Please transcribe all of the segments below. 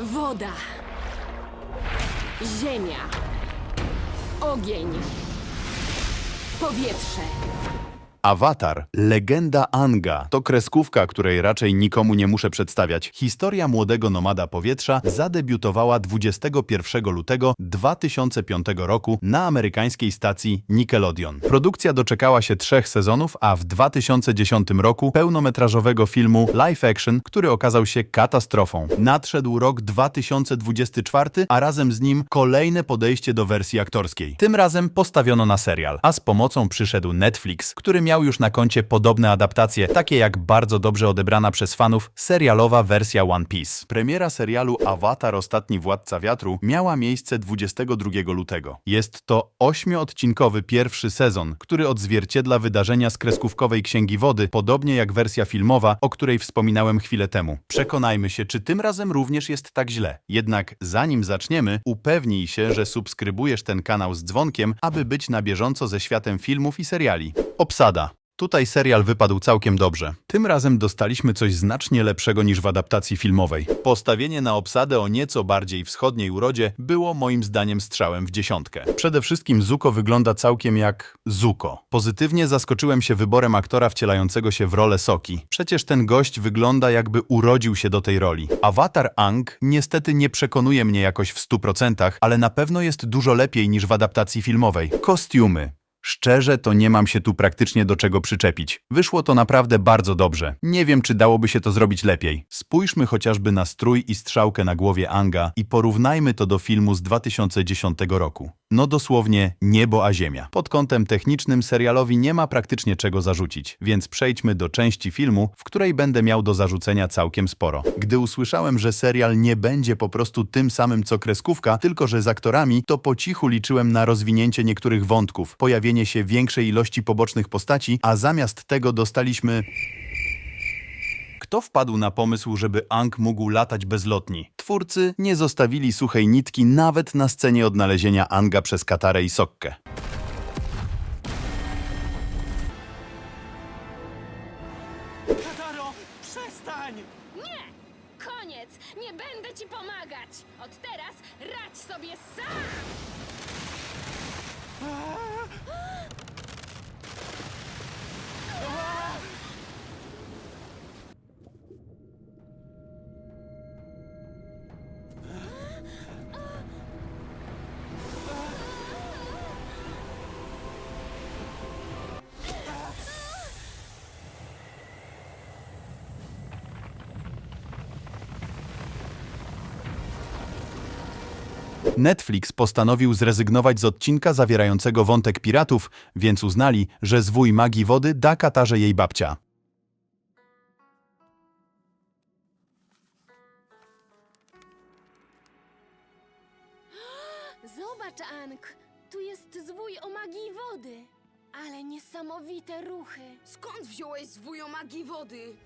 Woda. Ziemia. Ogień. Powietrze. Awatar, legenda Anga, to kreskówka, której raczej nikomu nie muszę przedstawiać. Historia młodego nomada powietrza zadebiutowała 21 lutego 2005 roku na amerykańskiej stacji Nickelodeon. Produkcja doczekała się trzech sezonów, a w 2010 roku pełnometrażowego filmu live action, który okazał się katastrofą. Nadszedł rok 2024, a razem z nim kolejne podejście do wersji aktorskiej. Tym razem postawiono na serial, a z pomocą przyszedł Netflix, który miał już na koncie podobne adaptacje, takie jak bardzo dobrze odebrana przez fanów serialowa wersja One Piece. Premiera serialu Avatar Ostatni Władca Wiatru miała miejsce 22 lutego. Jest to ośmioodcinkowy pierwszy sezon, który odzwierciedla wydarzenia z kreskówkowej Księgi Wody, podobnie jak wersja filmowa, o której wspominałem chwilę temu. Przekonajmy się, czy tym razem również jest tak źle. Jednak zanim zaczniemy, upewnij się, że subskrybujesz ten kanał z dzwonkiem, aby być na bieżąco ze światem filmów i seriali. Obsada. Tutaj serial wypadł całkiem dobrze. Tym razem dostaliśmy coś znacznie lepszego niż w adaptacji filmowej. Postawienie na obsadę o nieco bardziej wschodniej urodzie było moim zdaniem strzałem w dziesiątkę. Przede wszystkim Zuko wygląda całkiem jak Zuko. Pozytywnie zaskoczyłem się wyborem aktora wcielającego się w rolę Soki. Przecież ten gość wygląda jakby urodził się do tej roli. Avatar Ang niestety nie przekonuje mnie jakoś w 100%, ale na pewno jest dużo lepiej niż w adaptacji filmowej. Kostiumy. Szczerze, to nie mam się tu praktycznie do czego przyczepić. Wyszło to naprawdę bardzo dobrze. Nie wiem, czy dałoby się to zrobić lepiej. Spójrzmy chociażby na strój i strzałkę na głowie Anga i porównajmy to do filmu z 2010 roku. No dosłownie niebo a ziemia. Pod kątem technicznym serialowi nie ma praktycznie czego zarzucić, więc przejdźmy do części filmu, w której będę miał do zarzucenia całkiem sporo. Gdy usłyszałem, że serial nie będzie po prostu tym samym co kreskówka, tylko że z aktorami, to po cichu liczyłem na rozwinięcie niektórych wątków, pojawienie się większej ilości pobocznych postaci, a zamiast tego dostaliśmy... Kto wpadł na pomysł, żeby Ang mógł latać bez lotni? Twórcy nie zostawili suchej nitki nawet na scenie odnalezienia Anga przez Katarę i Sokkę. Kataro, przestań! Nie! Koniec! Nie będę ci pomagać! Od teraz radź sobie sam! Ah! Netflix postanowił zrezygnować z odcinka zawierającego wątek piratów, więc uznali, że zwój magii wody da Katarze jej babcia. Zobacz, Ank! Tu jest zwój o magii wody. Ale niesamowite ruchy. Skąd wziąłeś zwój o magii wody?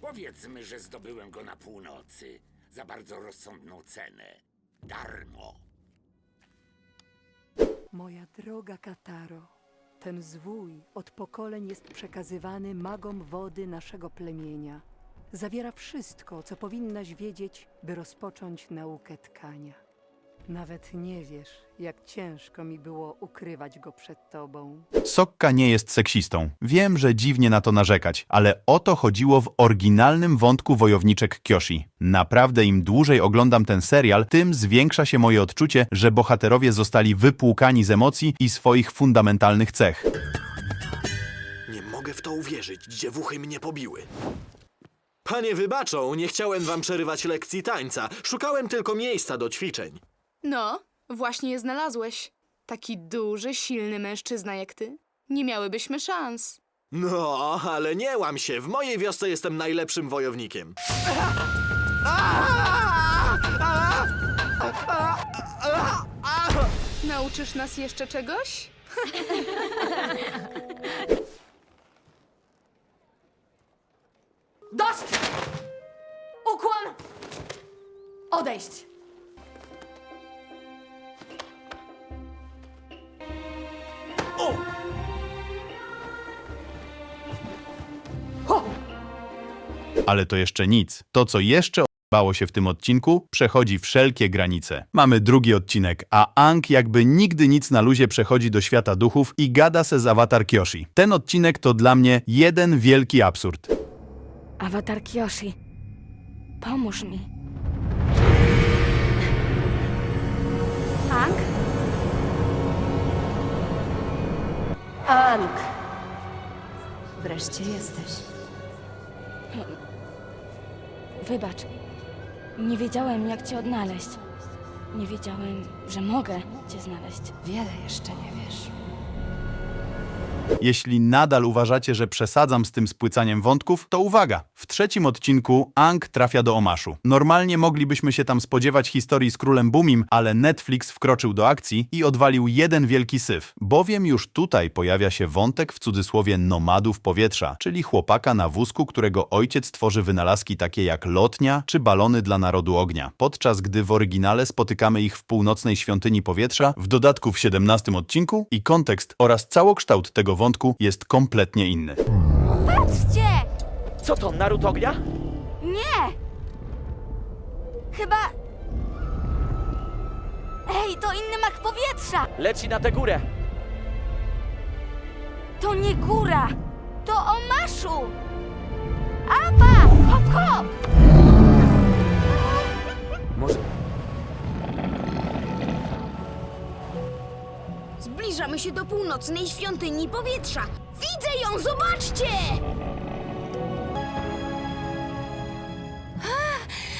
Powiedzmy, że zdobyłem go na północy za bardzo rozsądną cenę. Darmo. Moja droga Kataro, ten zwój od pokoleń jest przekazywany magom wody naszego plemienia. Zawiera wszystko, co powinnaś wiedzieć, by rozpocząć naukę tkania. Nawet nie wiesz, jak ciężko mi było ukrywać go przed tobą. Sokka nie jest seksistą. Wiem, że dziwnie na to narzekać, ale o to chodziło w oryginalnym wątku wojowniczek Kyoshi. Naprawdę im dłużej oglądam ten serial, tym zwiększa się moje odczucie, że bohaterowie zostali wypłukani z emocji i swoich fundamentalnych cech. Nie mogę w to uwierzyć, dziewuchy mnie pobiły. Panie wybaczą, nie chciałem wam przerywać lekcji tańca. Szukałem tylko miejsca do ćwiczeń. No, właśnie je znalazłeś. Taki duży, silny mężczyzna jak ty. Nie miałybyśmy szans. No, ale nie łam się, w mojej wiosce jestem najlepszym wojownikiem. Nauczysz nas jeszcze czegoś? Dość! Ukłon! Odejść! Ale to jeszcze nic. To, co jeszcze bało się w tym odcinku, przechodzi wszelkie granice. Mamy drugi odcinek, a Ang jakby nigdy nic na luzie przechodzi do świata duchów i gada se z awatar Kyoshi. Ten odcinek to dla mnie jeden wielki absurd. Awatar Kyoshi, pomóż mi. Ang? Ang! Wreszcie jesteś. Wybacz. Nie wiedziałem, jak cię odnaleźć. Nie wiedziałem, że mogę cię znaleźć. Wiele jeszcze nie wiesz. Jeśli nadal uważacie, że przesadzam z tym spłycaniem wątków, to uwaga! W trzecim odcinku Ang trafia do Omaszu. Normalnie moglibyśmy się tam spodziewać historii z królem Bumim, ale Netflix wkroczył do akcji i odwalił jeden wielki syf. Bowiem już tutaj pojawia się wątek w cudzysłowie nomadów powietrza, czyli chłopaka na wózku, którego ojciec tworzy wynalazki takie jak lotnia czy balony dla narodu ognia. Podczas gdy w oryginale spotykamy ich w północnej świątyni powietrza, w dodatku w 17 odcinku i kontekst oraz całokształt tego wątku jest kompletnie inny. Patrzcie! Co to, naród ognia? Nie! Chyba... Ej, to inny mak powietrza! Leci na tę górę. To nie góra! To Omaszu! Apa! Hop, hop! Może... Zbliżamy się do północnej świątyni powietrza. Widzę ją, zobaczcie!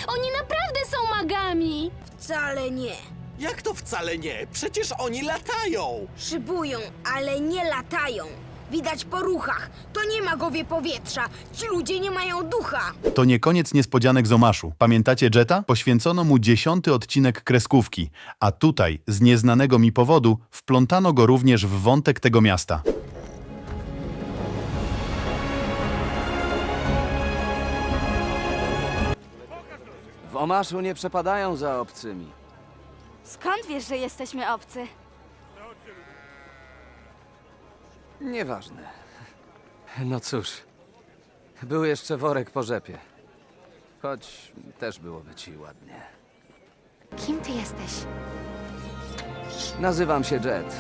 Oni naprawdę są magami! Wcale nie. Jak to wcale nie? Przecież oni latają! Szybują, ale nie latają. Widać po ruchach. To nie magowie powietrza. Ci ludzie nie mają ducha. To nie koniec niespodzianek z Omaszu. Pamiętacie Jetta? Poświęcono mu dziesiąty odcinek kreskówki, a tutaj, z nieznanego mi powodu, wplątano go również w wątek tego miasta. W Omaszu nie przepadają za obcymi. Skąd wiesz, że jesteśmy obcy? Nieważne. No cóż. Był jeszcze worek po rzepie. Choć też byłoby ci ładnie. Kim ty jesteś? Nazywam się Jet.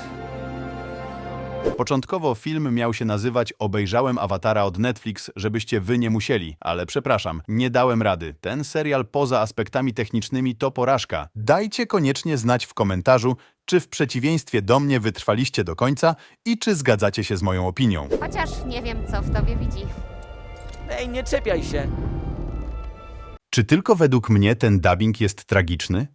Początkowo film miał się nazywać Obejrzałem awatara od Netflix, żebyście wy nie musieli, ale przepraszam, nie dałem rady. Ten serial poza aspektami technicznymi to porażka. Dajcie koniecznie znać w komentarzu, czy w przeciwieństwie do mnie wytrwaliście do końca i czy zgadzacie się z moją opinią. Chociaż nie wiem, co w tobie widzi. Ej, nie czepiaj się! Czy tylko według mnie ten dubbing jest tragiczny?